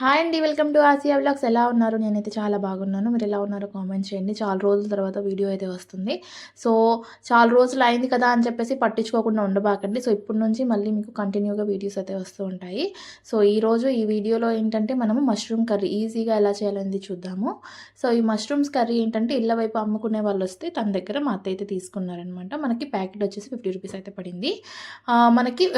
Hi అండి welcome to Asia blogs ఎలా ఉన్నారు? నేనైతే చాలా బాగున్నాను. మీరు ఎలా ఉన్నారో కామెంట్ చేయండి. చాలా రోజుల తర్వాత వీడియో అయితే వస్తుంది. సో చాలా రోజులు అయింది కదా అని చెప్పేసి పట్టించుకోకుండా ఉండబాకండి. సో ఇప్పటి నుంచి మళ్ళీ మీకు కంటిన్యూగా వీడియోస్ అయితే వస్తూ ఉంటాయి. సో ఈరోజు ఈ వీడియోలో ఏంటంటే మనము మష్రూమ్ కర్రీ ఈజీగా ఎలా చేయాలనేది చూద్దాము. సో ఈ మష్రూమ్స్ కర్రీ ఏంటంటే ఇళ్ళ వైపు అమ్ముకునే వాళ్ళు వస్తే తన దగ్గర మా అత్త అయితే తీసుకున్నారనమాట. మనకి ప్యాకెట్ వచ్చేసి ఫిఫ్టీ రూపీస్ అయితే పడింది. మనకి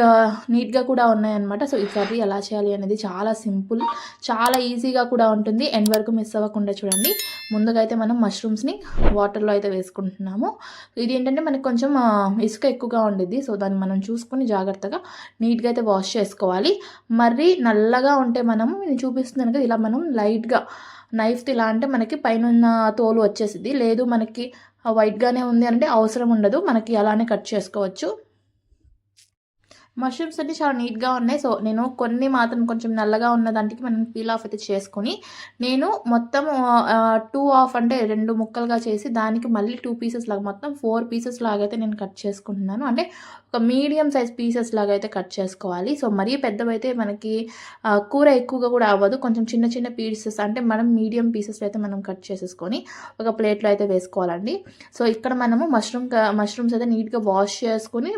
నీట్గా కూడా ఉన్నాయన్నమాట. సో ఈ కర్రీ ఎలా చేయాలి అనేది చాలా సింపుల్ చాలా ఈజీగా కూడా ఉంటుంది. ఎండ్ వరకు మిస్ అవ్వకుండా చూడండి. ముందుగా అయితే మనం మష్రూమ్స్ని వాటర్లో అయితే వేసుకుంటున్నాము. ఇది ఏంటంటే మనకి కొంచెం ఇసుక ఎక్కువగా ఉండేది సో దాన్ని మనం చూసుకొని జాగ్రత్తగా నీట్గా అయితే వాష్ చేసుకోవాలి. మరీ నల్లగా ఉంటే మనము నేను చూపిస్తున్నాను కదా ఇలా మనం లైట్గా నైఫ్తో ఇలా అంటే మనకి పైన తోలు వచ్చేసింది లేదు మనకి వైట్గానే ఉంది అంటే అవసరం ఉండదు. మనకి అలానే కట్ చేసుకోవచ్చు. మష్రూమ్స్ అన్ని చాలా నీట్గా ఉన్నాయి. సో నేను కొన్ని మాత్రం కొంచెం నల్లగా ఉన్న దానికి మనం పీల్ ఆఫ్ అయితే చేసుకొని నేను మొత్తం టూ ఆఫ్ అంటే రెండు ముక్కలుగా చేసి దానికి మళ్ళీ టూ పీసెస్ లాగా మొత్తం ఫోర్ పీసెస్ లాగా అయితే నేను కట్ చేసుకుంటున్నాను. అంటే ఒక మీడియం సైజ్ పీసెస్ లాగా అయితే కట్ చేసుకోవాలి. సో మరీ పెద్దవైతే మనకి కూర ఎక్కువగా కూడా అవ్వదు. కొంచెం చిన్న చిన్న పీసెస్ అంటే మనం మీడియం పీసెస్ అయితే మనం కట్ చేసేసుకొని ఒక ప్లేట్లో అయితే వేసుకోవాలండి. సో ఇక్కడ మనము మష్రూమ్ మష్రూమ్స్ అయితే నీట్గా వాష్ చేసుకొని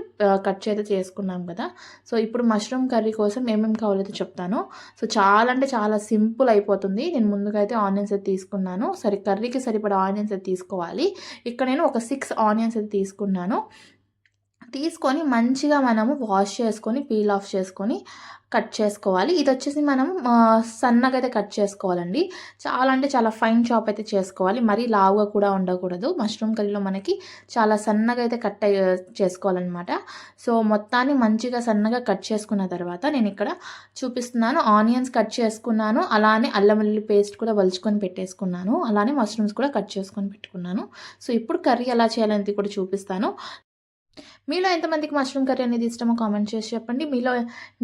కట్ అయితే చేసుకున్నాం కదా. సో ఇప్పుడు మష్రూమ్ కర్రీ కోసం ఏమేమి కావాలో చెప్తాను. సో చాలా అంటే చాలా సింపుల్ అయిపోతుంది. నేను ముందుగా అయితే ఆనియన్స్ అయితే తీసుకున్నాను. సరే కర్రీకి సరిపడా ఆనియన్స్ అయితే తీసుకోవాలి. ఇక్కడ నేను ఒక సిక్స్ ఆనియన్స్ అయితే తీసుకున్నాను. తీసుకొని మంచిగా మనము వాష్ చేసుకొని పీల్ ఆఫ్ చేసుకొని కట్ చేసుకోవాలి. ఇది వచ్చేసి మనం సన్నగా అయితే కట్ చేసుకోవాలండి. చాలా అంటే చాలా ఫైన్ చాప్ అయితే చేసుకోవాలి. మరీ లావుగా కూడా ఉండకూడదు. మష్రూమ్ కర్రీలో మనకి చాలా సన్నగా అయితే కట్ అయ్యే- చేసుకోవాలన్నమాట. సో మొత్తాన్ని మంచిగా సన్నగా కట్ చేసుకున్న తర్వాత నేను ఇక్కడ చూపిస్తున్నాను. ఆనియన్స్ కట్ చేసుకున్నాను. అలానే అల్లం వెల్లుల్లి పేస్ట్ కూడా వలుచుకొని పెట్టేసుకున్నాను. అలానే మష్రూమ్స్ కూడా కట్ చేసుకొని పెట్టుకున్నాను. సో ఇప్పుడు కర్రీ ఎలా చేయాలనేది కూడా చూపిస్తాను. మీలో ఎంతమందికి మష్రూమ్ కర్రీ అనేది ఇష్టమో కామెంట్ చేసి చెప్పండి. మీలో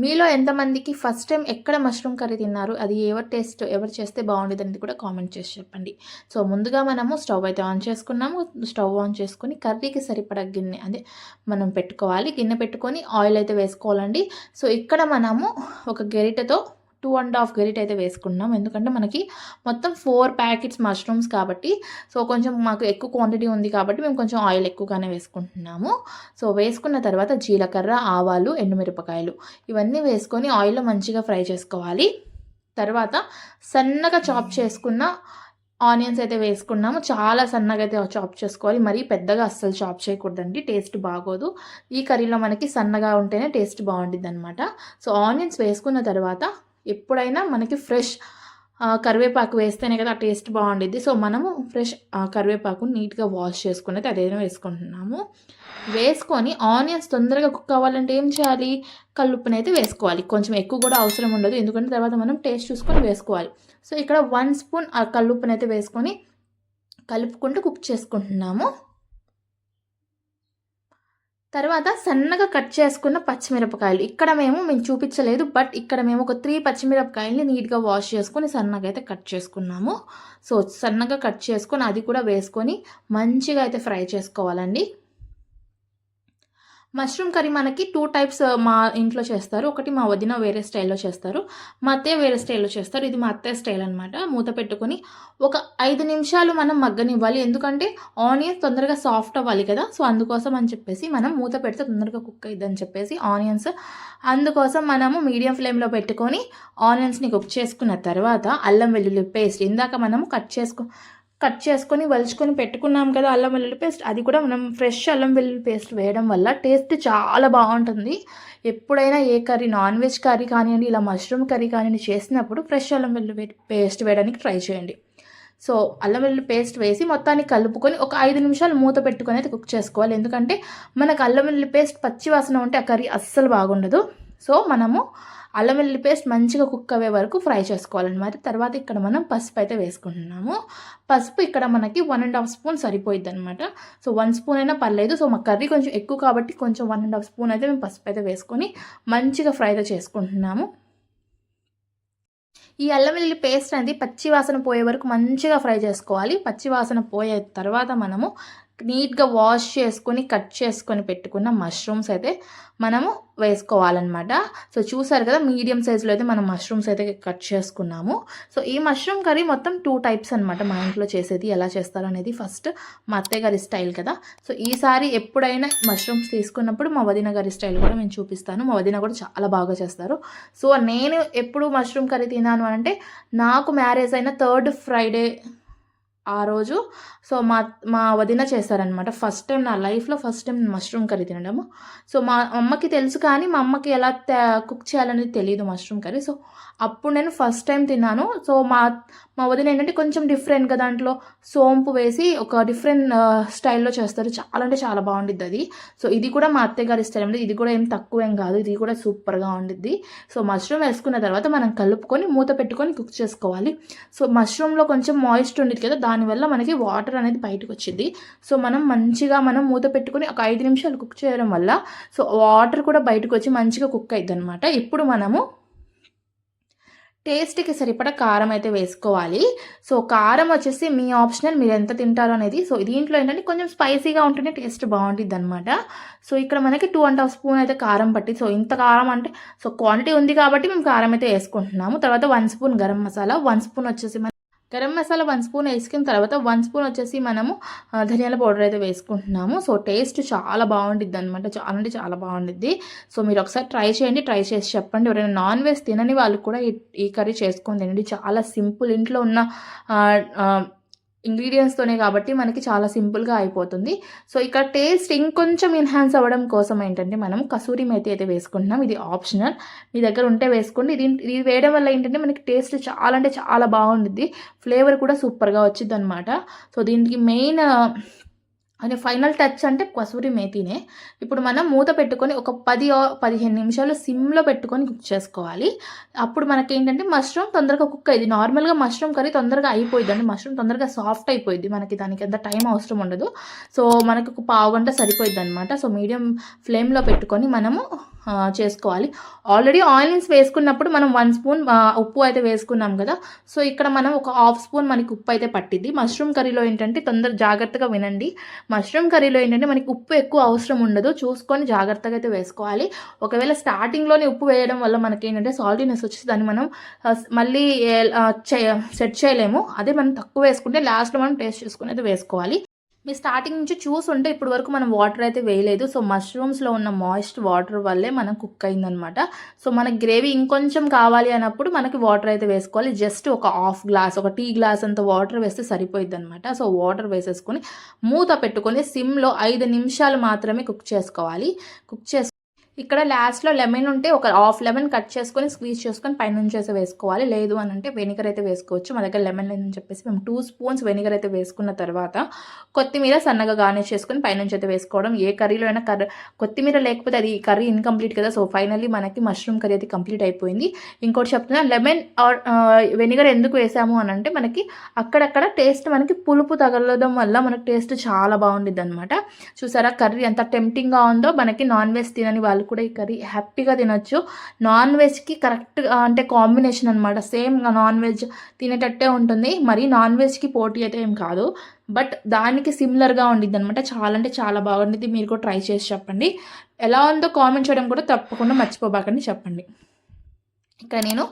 మీలో ఎంతమందికి ఫస్ట్ టైం ఎక్కడ మష్రూమ్ కర్రీ తిన్నారు అది ఎవరు టేస్ట్ ఎవరు చేస్తే బాగుండేది అనేది కూడా కామెంట్ చేసి చెప్పండి. సో ముందుగా మనము స్టవ్ అయితే ఆన్ చేసుకున్నాము. స్టవ్ ఆన్ చేసుకొని కర్రీకి సరిపడా గిన్నె అదే మనం పెట్టుకోవాలి. గిన్నె పెట్టుకొని ఆయిల్ అయితే వేసుకోవాలండి. సో ఇక్కడ మనము ఒక గెరిటతో టూ అండ్ హాఫ్ గరిట అయితే వేసుకున్నాం. ఎందుకంటే మనకి మొత్తం ఫోర్ ప్యాకెట్స్ మష్రూమ్స్ కాబట్టి సో కొంచెం మాకు ఎక్కువ క్వాంటిటీ ఉంది కాబట్టి మేము కొంచెం ఆయిల్ ఎక్కువగానే వేసుకుంటున్నాము. సో వేసుకున్న తర్వాత జీలకర్ర ఆవాలు ఎండుమిరపకాయలు ఇవన్నీ వేసుకొని ఆయిల్లో మంచిగా ఫ్రై చేసుకోవాలి. తర్వాత సన్నగా చాప్ చేసుకున్న ఆనియన్స్ అయితే వేసుకున్నాము. చాలా సన్నగా అయితే చాప్ చేసుకోవాలి. మరీ పెద్దగా అస్సలు చాప్ చేయకూడదండి. టేస్ట్ బాగోదు. ఈ కర్రీలో మనకి సన్నగా ఉంటేనే టేస్ట్ బాగుంటుంది అనమాట సో ఆనియన్స్ వేసుకున్న తర్వాత ఎప్పుడైనా మనకి ఫ్రెష్ కరివేపాకు వేస్తేనే కదా ఆ టేస్ట్ బాగుండిద్ది. సో మనము ఫ్రెష్ ఆ, కరివేపాకు నీట్గా వాష్ చేసుకుని అయితే అదేదో వేసుకుంటున్నాము. వేసుకొని ఆనియన్స్ తొందరగా కుక్ అవ్వాలంటే ఏం చేయాలి? కల్లుప్పుని అయితే వేసుకోవాలి. కొంచెం ఎక్కువ కూడా అవసరం ఉండదు. ఎందుకంటే తర్వాత మనం టేస్ట్ చూసుకొని వేసుకోవాలి. సో ఇక్కడ వన్ స్పూన్ ఆ కల్లుప్పుని అయితే వేసుకొని కలుపుకుంటూ కుక్ చేసుకుంటున్నాము. తర్వాత సన్నగా కట్ చేసుకున్న పచ్చిమిరపకాయలు. ఇక్కడ మేము మేము చూపించలేదు బట్ ఇక్కడ మేము ఒక త్రీ పచ్చిమిరపకాయలని నీట్గా వాష్ చేసుకొని సన్నగా అయితే కట్ చేసుకున్నాము. సో సన్నగా కట్ చేసుకొని అది కూడా వేసుకొని మంచిగా అయితే ఫ్రై చేసుకోవాలండి. మష్రూమ్ కర్రీ మనకి టూ టైప్స్ మా ఇంట్లో చేస్తారు. ఒకటి మా వదిన వేరే స్టైల్లో చేస్తారు. మా అత్తయ్య వేరే స్టైల్లో చేస్తారు. ఇది మా అత్తయ్య స్టైల్ అనమాట మూత పెట్టుకొని ఒక ఐదు నిమిషాలు మనం మగ్గనివ్వాలి. ఎందుకంటే ఆనియన్స్ తొందరగా సాఫ్ట్ అవ్వాలి కదా. సో అందుకోసం అని చెప్పేసి మనం మూత పెడితే తొందరగా కుక్ అయిద్దని చెప్పేసి ఆనియన్స్. అందుకోసం మనము మీడియం ఫ్లేమ్లో పెట్టుకొని ఆనియన్స్ని కుక్ చేసుకున్న తర్వాత అల్లం వెల్లుల్లి పేస్ట్. ఇందాక మనము కట్ చేసుకో కట్ చేసుకొని వలుచుకొని పెట్టుకున్నాం కదా అల్లం వెల్లుల్లి పేస్ట్. అది కూడా మనం ఫ్రెష్ అల్లం వెల్లుల్లి పేస్ట్ వేయడం వల్ల టేస్ట్ చాలా బాగుంటుంది. ఎప్పుడైనా ఏ కర్రీ నాన్ వెజ్ కర్రీ కానివ్వండి ఇలా మష్రూమ్ కర్రీ కానివ్వండి చేసినప్పుడు ఫ్రెష్ అల్లం వెల్లుల్లి పేస్ట్ వేయడానికి ట్రై చేయండి. సో అల్లం వెల్లుల్లి పేస్ట్ వేసి మొత్తాన్ని కలుపుకొని ఒక ఐదు నిమిషాలు మూత పెట్టుకొని అయితే కుక్ చేసుకోవాలి. ఎందుకంటే మనకు అల్లం వెల్లుల్లి పేస్ట్ పచ్చి వాసన ఉంటే ఆ కర్రీ అస్సలు బాగుండదు. సో మనము అల్లం వెల్లుల్లి పేస్ట్ మంచిగా కుక్ అయ్యే వరకు ఫ్రై చేసుకోవాలన్నమాట. తర్వాత ఇక్కడ మనం పసుపు అయితే వేసుకుంటున్నాము. పసుపు ఇక్కడ మనకి వన్ అండ్ హాఫ్ స్పూన్ సరిపోయిద్ది అనమాట సో వన్ స్పూన్ అయినా పర్లేదు. సో మా కర్రీ కొంచెం ఎక్కువ కాబట్టి కొంచెం వన్ అండ్ హాఫ్ స్పూన్ అయితే మేము పసుపు అయితే వేసుకొని మంచిగా ఫ్రై అయితే చేసుకుంటున్నాము. ఈ అల్లం వెల్లుల్లి పేస్ట్ అనేది పచ్చి వాసన పోయే వరకు మంచిగా ఫ్రై చేసుకోవాలి. పచ్చి వాసన పోయే తర్వాత మనము నీట్గా వాష్ చేసుకొని కట్ చేసుకొని పెట్టుకున్న మష్రూమ్స్ అయితే మనము వేసుకోవాలన్నమాట. సో చూసారు కదా మీడియం సైజులో అయితే మనం మష్రూమ్స్ అయితే కట్ చేసుకున్నాము. సో ఈ మష్రూమ్ కర్రీ మొత్తం టూ టైప్స్ అనమాట మా ఇంట్లో చేసేది ఎలా చేస్తారు అనేది ఫస్ట్ మా అత్తయ్య గారి స్టైల్ కదా. సో ఈసారి ఎప్పుడైనా మష్రూమ్స్ తీసుకున్నప్పుడు మా వదిన గారి స్టైల్ కూడా నేను చూపిస్తాను. మా వదిన కూడా చాలా బాగా చేస్తారు. సో నేను ఎప్పుడు మష్రూమ్ కర్రీ తిన్నాను అంటే నాకు మ్యారేజ్ అయిన థర్డ్ ఫ్రైడే ఆ రోజు. సో మా మా వదిన చేశారనమాట ఫస్ట్ టైం నా లైఫ్లో ఫస్ట్ టైం మష్రూమ్ కర్రీ తినడము. సో మా అమ్మకి తెలుసు కానీ మా అమ్మకి ఎలా కుక్ చేయాలనేది తెలియదు మష్రూమ్ కర్రీ సో అప్పుడు నేను ఫస్ట్ టైం తిన్నాను. సో మా మా వదిన ఏంటంటే కొంచెం డిఫరెంట్గా దాంట్లో సోంపు వేసి ఒక డిఫరెంట్ స్టైల్లో చేస్తారు. చాలా అంటే చాలా బాగుండిద్ది అది. సో ఇది కూడా మా అత్తయ్య గారి స్టైల్ ఇది కూడా ఏం తక్కువేం కాదు. ఇది కూడా సూపర్గా ఉండిద్ది. సో మష్రూమ్ వేసుకున్న తర్వాత మనం కలుపుకొని మూత పెట్టుకొని కుక్ చేసుకోవాలి. సో మష్రూమ్లో కొంచెం మాయిస్ట్ ఉండేది కదా దానివల్ల మనకి వాటర్ అనేది బయటకు వచ్చింది సో మనం మంచిగా మనం మూత పెట్టుకొని ఒక ఐదు నిమిషాలు కుక్ చేయడం వల్ల సో వాటర్ కూడా బయటకు వచ్చి మంచిగా కుక్ అవుతుంది అనమాట ఇప్పుడు మనము టేస్ట్కి సరిపడా కారం అయితే వేసుకోవాలి. సో కారం వచ్చేసి మీ ఆప్షనల్ మీరు ఎంత తింటారో అనేది సో దీంట్లో ఏంటంటే కొంచెం స్పైసీగా ఉంటేనే టేస్ట్ బాగుంటుంది అనమాట సో ఇక్కడ మనకి టూ అండ్ హాఫ్ స్పూన్ అయితే కారం పట్టి సో ఇంత కారం అంటే సో క్వాంటిటీ ఉంది కాబట్టి మేము కారం అయితే వేసుకుంటున్నాము. తర్వాత one spoon garam masala one spoon వచ్చేసి గరం మసాలా వన్ స్పూన్ వేసుకున్న తర్వాత వన్ స్పూన్ వచ్చేసి మనము ధనియాల పౌడర్ అయితే వేసుకుంటున్నాము. సో టేస్ట్ చాలా బాగుండిద్ది అనమాట చాలా అంటే చాలా బాగుండిద్ది. సో మీరు ఒకసారి ట్రై చేయండి. ట్రై చేసి చెప్పండి. ఎవరైనా నాన్ వెజ్ తినని వాళ్ళు కూడా ఈ కర్రీ చేసుకొని తినండి. చాలా సింపుల్. ఇంట్లో ఉన్న ఇంగ్రీడియంట్స్తోనే కాబట్టి మనకి చాలా సింపుల్గా అయిపోతుంది. సో ఇక్కడ టేస్ట్ ఇంకొంచెం ఎన్హాన్స్ అవ్వడం కోసం ఏంటంటే మనం కసూరి మేతి అయితే వేసుకుంటున్నాం. ఇది ఆప్షనల్ మీ దగ్గర ఉంటే వేసుకోండి. ఇది ఇది వేయడం వల్ల ఏంటంటే మనకి టేస్ట్ చాలా అంటే చాలా బాగుంటుంది ఫ్లేవర్ కూడా సూపర్గా వచ్చింది అనమాట సో దీనికి మెయిన్ అది ఫైనల్ టచ్ అంటే కసూరి మేతినే. ఇప్పుడు మనం మూత పెట్టుకొని ఒక పది పదిహేను నిమిషాలు సిమ్లో పెట్టుకొని కుక్ చేసుకోవాలి. అప్పుడు మనకి ఏంటంటే మష్రూమ్ తొందరగా కుక్ అయ్యింది నార్మల్గా మష్రూమ్ కర్రీ తొందరగా అయిపోయింది అండి మష్రూమ్ తొందరగా సాఫ్ట్ అయిపోయింది మనకి దానికి ఎంత టైం అవసరం ఉండదు. సో మనకు ఒక పావు గంట సరిపోయింది అనమాట సో మీడియం ఫ్లేమ్లో పెట్టుకొని మనము చేసుకోవాలి. ఆల్రెడీ ఆయిల్స్ వేసుకున్నప్పుడు మనం వన్ స్పూన్ ఉప్పు అయితే వేసుకున్నాం కదా. సో ఇక్కడ మనం ఒక హాఫ్ స్పూన్ మనకి ఉప్పు అయితే పట్టింది మష్రూమ్ కర్రీలో ఏంటంటే తొందర జాగ్రత్తగా వినండి. మష్రూమ్ కర్రీలో ఏంటంటే మనకి ఉప్పు ఎక్కువ అవసరం ఉండదు. చూసుకొని జాగ్రత్తగా అయితే వేసుకోవాలి. ఒకవేళ స్టార్టింగ్లోనే ఉప్పు వేయడం వల్ల మనకి ఏంటంటే సాల్టీనెస్ వచ్చి దాన్ని మనం మళ్ళీ సెట్ చేయలేము. అదే మనం తక్కువ వేసుకుంటే లాస్ట్లో మనం టేస్ట్ చేసుకుని అయితే వేసుకోవాలి. మీ స్టార్టింగ్ నుంచి చూసుంటే ఇప్పటి వరకు మనం వాటర్ అయితే వేయలేదు. సో మష్రూమ్స్లో ఉన్న మాయిస్ట్ వాటర్ వల్లే మనం కుక్ అయిందనమాట. సో మనకి గ్రేవీ ఇంకొంచెం కావాలి అన్నప్పుడు మనకి వాటర్ అయితే వేసుకోవాలి. జస్ట్ ఒక హాఫ్ గ్లాస్ ఒక టీ గ్లాస్ అంత వాటర్ వేస్తే సరిపోయిద్ది అనమాట సో వాటర్ వేసేసుకొని మూత పెట్టుకొని సిమ్లో ఐదు నిమిషాలు మాత్రమే కుక్ చేసుకోవాలి. కుక్ చేసు ఇక్కడ లాస్ట్లో లెమన్ ఉంటే ఒక హాఫ్ లెమన్ కట్ చేసుకొని స్క్వీజ్ చేసుకొని పైనుంచి అయితే వేసుకోవాలి. లేదు అని అంటే వెనిగర్ అయితే వేసుకోవచ్చు. మా దగ్గర లెమన్ లేదని చెప్పేసి మేము టూ స్పూన్స్ వెనిగర్ అయితే వేసుకున్న తర్వాత కొత్తిమీర సన్నగా గార్నిష్ చేసుకొని పైనుంచి అయితే వేసుకోవడం. ఏ కర్రీలో అయినా కర్రీ కొత్తిమీర లేకపోతే అది కర్రీ ఇన్కంప్లీట్ కదా సో ఫైనల్లీ మనకి మష్రూమ్ కర్రీ అయితే కంప్లీట్ అయిపోయింది. ఇంకోటి చెప్తున్నా లెమన్ ఆర్ వెనిగర్ ఎందుకు వేసాము అని అంటే మనకి అక్కడక్కడ టేస్ట్ మనకి పులుపు తగలడం వల్ల మనకి టేస్ట్ చాలా బాగుండిద్ది అనమాట చూసారా కర్రీ ఎంత టెంప్టింగ్గా ఉందో మనకి నాన్ వెజ్ తినని వాళ్ళు కూడా ఈ కర్రీ హ్యాపీగా తినొచ్చు. నాన్ వెజ్కి కరెక్ట్ అంటే కాంబినేషన్ అనమాట సేమ్ నాన్ వెజ్ తినేటట్టే ఉంటుంది. మరి నాన్ వెజ్కి పోటీ అయితే ఏం కాదు. బట్ దానికి సిమిలర్గా ఉండిద్ది అనమాట చాలా అంటే చాలా బాగుండిద్ది. మీరు కూడా ట్రై చేసి చెప్పండి. ఎలా ఉందో కామెంట్ చేయడం కూడా తప్పకుండా మర్చిపోబాకండి చెప్పండి. ఇక్కడ నేను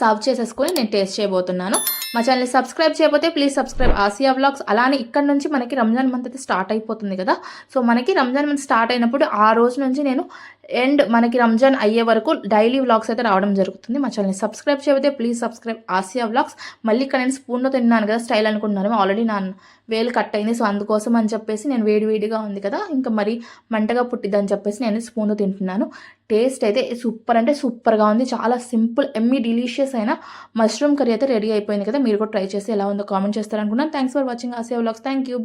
సర్వ్ చేసేసుకొని నేను టేస్ట్ చేయబోతున్నాను. మా ఛానల్ని సబ్స్క్రైబ్ చేయకపోతే ప్లీజ్ సబ్స్క్రైబ్. ఆసియా వ్లాగ్స్ అలానే ఇక్కడ నుంచి మనకి రంజాన్ మంత్ అయితే స్టార్ట్ అయిపోతుంది కదా. సో మనకి రంజాన్ మంత్ స్టార్ట్ అయినప్పుడు ఆ రోజు నుంచి నేను అండ్ మనకి రంజాన్ అయ్యే వరకు డైలీ వ్లాగ్స్ అయితే రావడం జరుగుతుంది. మా ఛానల్ని సబ్స్క్రైబ్ చేయకపోతే ప్లీజ్ సబ్స్క్రైబ్. Asia vlogs. మళ్ళీ ఇక్కడ నేను స్పూన్లో తిన్నాను కదా స్టైల్ అనుకుంటున్నాను. ఆల్రెడీ నా వేలు కట్ అయింది. సో అందుకోసం అని చెప్పేసి నేను వేడివేడిగా ఉంది కదా. ఇంకా మరి మంటగా పుట్టిద్దని చెప్పేసి నేను స్పూన్తో తింటున్నాను. టేస్ట్ అయితే సూపర్ అంటే సూపర్గా ఉంది. చాలా సింపుల్ ఎమ్మి డిలీషియస్ అయిన మష్రూమ్ కర్రీ అయితే రెడీ అయిపోయింది కదా. మీరు కూడా ట్రై చేసి ఎలా ఉందో comment చేస్తారనుకున్నాను. Thanks for watching Asia vlogs thank you bye